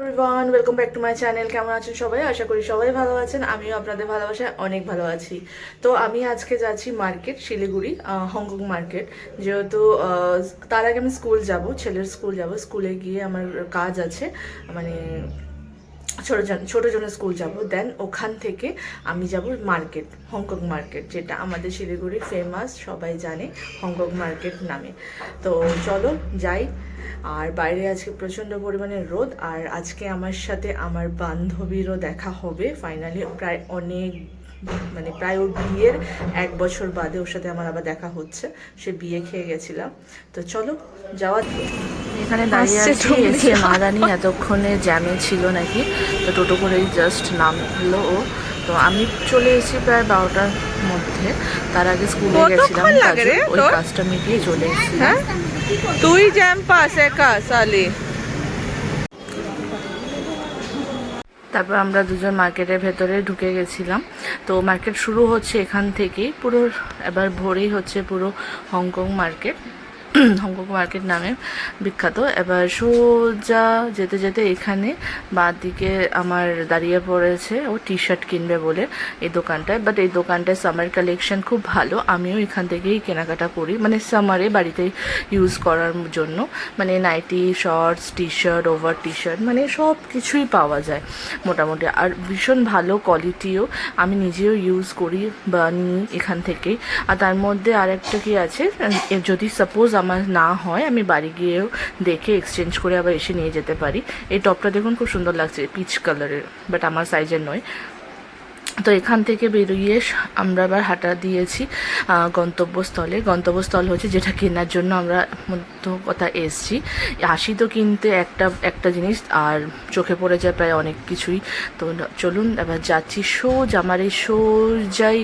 Everyone welcome back to my channel কেমন আছেন সবাই? আশা করি সবাই ভালো আছেন। আমিও আপনাদের ভালোবাসায় অনেক ভালো আছি। তো আমি আজকে যাচ্ছি মার্কেট, শিলিগুড়ি হংকং মার্কেট। যেহেতু তার আগে আমি স্কুল যাব, ছেলের স্কুল যাব। স্কুলে গিয়ে আমার কাজ আছে। মানে ছোটো ছোটো জনের স্কুল যাব। দেন ওখান থেকে আমি যাব মার্কেট হংকং মার্কেট যেটা আমাদের শিলিগুড়ি ফেমাস সবাই জানে হংকং মার্কেট নামে। তো চলো যাই। আর বাইরে আজকে প্রচণ্ড পরিমাণে রোদ, আর আজকে আমার সাথে আমার বান্ধবীরও দেখা হবে। ফাইনালি প্রায় অনেক মানে প্রায় ওর বিয়ের এক বছর বাদে ওর সাথে আমার আবার দেখা হচ্ছে। সে বিয়ে খেয়ে গেছিলাম। তো চলো যাওয়া এখানে দাঁড়িয়ে আছি। এসে মাদানি এতক্ষণে জ্যামে ছিল নাকি? তো টোটো করেই জাস্ট নামলো ও। তো আমি চলে এসেছি প্রায় বারোটার মধ্যে। তার আগে স্কুলে গেছিলাম ওই কাজটা মিটিয়ে চলে এসেছি। হ্যাঁ? তুই জ্যাম পাস একা সালি। তারপর আমরা দুজন মার্কেটের ভেতরে ঢুকে গেছিলাম। তো মার্কেট শুরু হচ্ছে এখান থেকেই, পুরো এবার ভোরেই হচ্ছে পুরো হংকং মার্কেট। হংকং মার্কেট নামে বিখ্যাত। এবার সোজা যেতে যেতে এখানে বাঁ দিকে আমার দাঁড়িয়ে পড়েছে। ও টি শার্ট কিনবে বলে এই দোকানটায়। বাট এই দোকানটায় সামার কালেকশন খুব ভালো। আমিও এখান থেকেই কেনাকাটা করি। মানে সামারে বাড়িতে ইউজ করার জন্য। মানে nightie shorts T shirt over T shirt মানে সব কিছুই পাওয়া যায় মোটামুটি। আর ভীষণ ভালো কোয়ালিটিও আমি নিজেও ইউজ করি বা নিই এখান থেকেই। আর তার মধ্যে আরেকটা কি আছে? যদি সাপোজ আমার না হয়, আমি বাড়ি গিয়েও দেখে এক্সচেঞ্জ করে আবার এসে নিয়ে যেতে পারি। এই টপটা দেখুন খুব সুন্দর লাগছে পিচ কালারের বাট আমার সাইজের নয়। তো এখান থেকে বেরিয়ে আমরা আবার হাঁটা দিয়েছি গন্তব্যস্থলে। গন্তব্যস্থল হচ্ছে যেটা কেনার জন্য আমরা মধ্য কথা এসছি। আসি তো কিনতে একটা একটা জিনিস, আর চোখে পড়ে যায় প্রায় অনেক কিছুই। তো চলুন, এবার যাচ্ছি সোজ, আমার এই সোজাই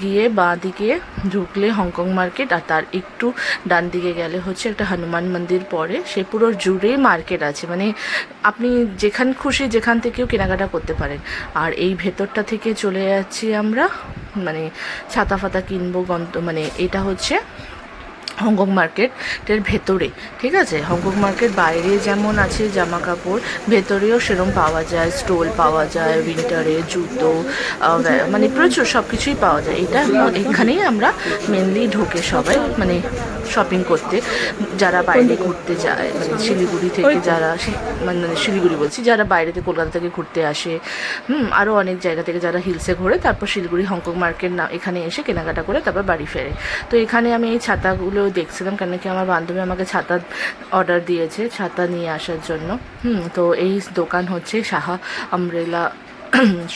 গিয়ে বাঁ দিকে ঢুকলে হংকং মার্কেট, আর তার একটু ডান দিকে গেলে হচ্ছে একটা হনুমান মন্দির পরে। সে পুরো জুড়েই মার্কেট আছে মানে আপনি যেখান খুশি যেখান থেকেও কেনাকাটা করতে পারেন। আর এই ভেতরটা থেকে চলে যাচ্ছি আমরা। মানে ছাতা ফাতা কিনবো গন্ত মানে এটা হচ্ছে হংকং মার্কেটের ভেতরে ঠিক আছে? হংকং মার্কেট বাইরে যেমন আছে জামা কাপড় ভেতরেও সেরম পাওয়া যায় স্টোল পাওয়া যায় উইন্টারে জুতো মানে প্রচুর সব কিছুই পাওয়া যায়। এটা এখানেই আমরা মেনলি ঢোকে সবাই মানে শপিং করতে। যারা বাইরে ঘুরতে যায় মানে শিলিগুড়ি থেকে যারা মানে শিলিগুড়ি বলছি যারা বাইরে থেকে কলকাতা থেকে ঘুরতে আসে হুম আরও অনেক জায়গা থেকে যারা হিলসে ঘোরে তারপর শিলিগুড়ি হংকং মার্কেট না এখানে এসে কেনাকাটা করে তারপর বাড়ি ফেরে। তো এখানে আমি এই ছাতাগুলো দেখছিলাম কেন কি আমার বান্ধবী আমাকে ছাতা অর্ডার দিয়েছে, ছাতা নিয়ে আসার জন্য। হুম, তো এই দোকান হচ্ছে সাহা আমরেলা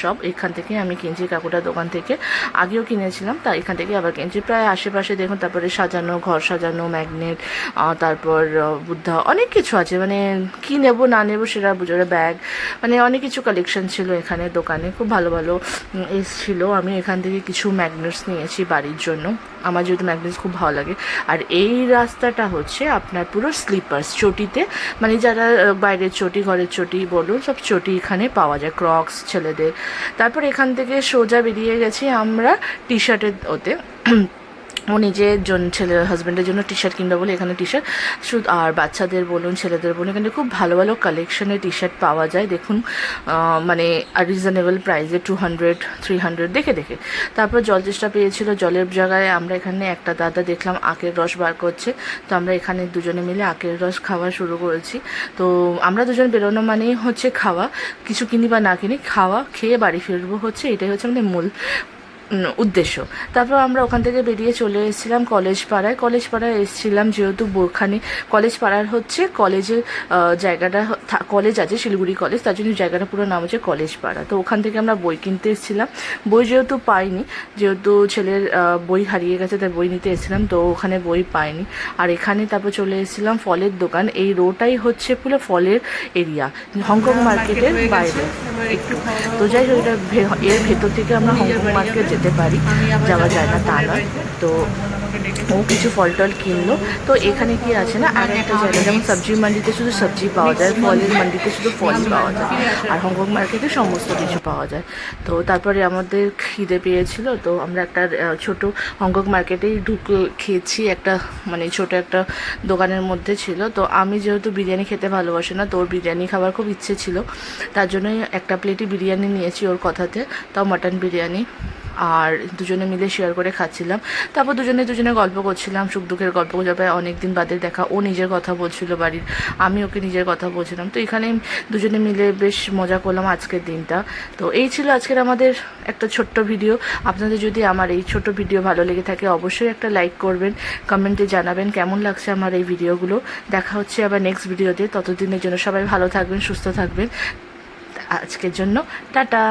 সব এখান থেকে আমি কিনছি কাকুটার দোকান থেকে। আগেও কিনেছিলাম, তা এখান থেকে আবার কিনছি। প্রায় আশেপাশে দেখুন, তারপরে সাজানো, ঘর সাজানো ম্যাগনেট তারপর বুদ্ধা, অনেক কিছু আছে। মানে কি নেব, না নেব সেটা বুঝে ব্যাগ মানে অনেক কিছু কালেকশন ছিল এখানে দোকানে। খুব ভালো ভালো এসছিল আমি এখান থেকে কিছু ম্যাগনেটস নিয়েছি বাড়ির জন্য। আমার যেহেতু ম্যাগনেস খুব ভালো লাগে। আর এই রাস্তাটা হচ্ছে আপনার পুরো স্লিপার্স চটিতে। মানে যারা বাইরের চটি, ঘরের চটি বলুন, সব চটি এখানে পাওয়া যায় ক্রক্স ছেলেদের। তারপর এখান থেকে সোজা বেরিয়ে গেছি আমরা টি শার্টের ওতে। ও নিজের জন্য ছেলে হাজব্যান্ডের জন্য টি শার্ট কিনবে বলে এখানে টি শার্ট শুধু আর বাচ্চাদের বলুন, ছেলেদের বলুন, এখানে খুব ভালো ভালো কালেকশনের টি শার্ট পাওয়া যায়। দেখুন মানে রিজনেবল প্রাইসে টু হান্ড্রেড থ্রি হান্ড্রেড দেখে দেখে। তারপর জল চেষ্টা পেয়েছিল, জলের জায়গায় আমরা এখানে একটা দাদা দেখলাম, আখের রস বার করছে। তো আমরা এখানে দুজনে মিলে আখের রস খাওয়া শুরু করেছি। তো আমরা দুজন বেরোনো মানেই হচ্ছে খাওয়া। কিছু কিনি বা না কিনি, খাওয়া, খেয়ে বাড়ি ফিরবো হচ্ছে, এটাই হচ্ছে আমাদের মূল উদ্দেশ্য। তারপর আমরা ওখান থেকে বেরিয়ে চলে এসেছিলাম কলেজ পাড়ায়। কলেজ পাড়ায় এসেছিলাম যেহেতু ওখানে কলেজ পাড়ার হচ্ছে কলেজের জায়গাটা কলেজ আছে, শিলিগুড়ি কলেজ। তার জন্য জায়গাটা পুরো নাম হচ্ছে কলেজ পাড়া। তো ওখান থেকে আমরা বই কিনতে এসেছিলাম। বই যেহেতু পাইনি, যেহেতু ছেলের বই হারিয়ে গেছে তার বই নিতে এসেছিলাম, তো ওখানে বই পাইনি। আর এখানে তারপর চলে এসেছিলাম ফলের দোকান। এই রোটাই হচ্ছে পুরো ফলের এরিয়া, হংকং মার্কেটের বাইরে। একটু, তো যাই হোক এর ভেতর থেকে আমরা হংকং মার্কেট যেতে পারি যাওয়া যায় না তা নয়। তো ও কিছু ফল টল কিনলো। তো এখানে কি আছে না? আর একটা জায়গা যেমন সবজি মান্ডিতে শুধু সবজি পাওয়া যায় ফলের মান্ডিতে শুধু ফলই পাওয়া যায়। আর হংকং মার্কেটে সমস্ত কিছু পাওয়া যায়। তো তারপরে আমাদের খিদে পেয়েছিল তো আমরা একটা ছোট হংকং মার্কেটেই ঢুকে খেয়েছি। একটা মানে ছোট একটা দোকানের মধ্যে ছিল। তো আমি যেহেতু বিরিয়ানি খেতে ভালোবাসি না তো ওর বিরিয়ানি খাবার খুব ইচ্ছে ছিল। তার জন্যই একটা প্লেটই বিরিয়ানি নিয়েছি ওর কথাতে তাও মাটন বিরিয়ানি। আর দুজনে মিলে শেয়ার করে খাচ্ছিলাম। তারপর দুজনে দুজনে গল্প করছিলাম, সুখ দুঃখের গল্প যাবে অনেক দিন বাদে দেখা, ও নিজের কথা বলছিল বাড়ির, আমি ওকে নিজের কথা বলছিলাম। তো এখানে দুজনে মিলে বেশ মজা করলাম আজকের দিনটা। তো এই ছিল আজকের আমাদের একটা ছোট্ট ভিডিও আপনাদের যদি আমার এই ছোট ভিডিও ভালো লেগে থাকে, অবশ্যই একটা লাইক করবেন কমেন্টে জানাবেন কেমন লাগছে আমার এই ভিডিওগুলো দেখা হচ্ছে আবার নেক্সট ভিডিওতে ততদিনের জন্য সবাই ভালো থাকবেন, সুস্থ থাকবেন। আজকের জন্য টাটা।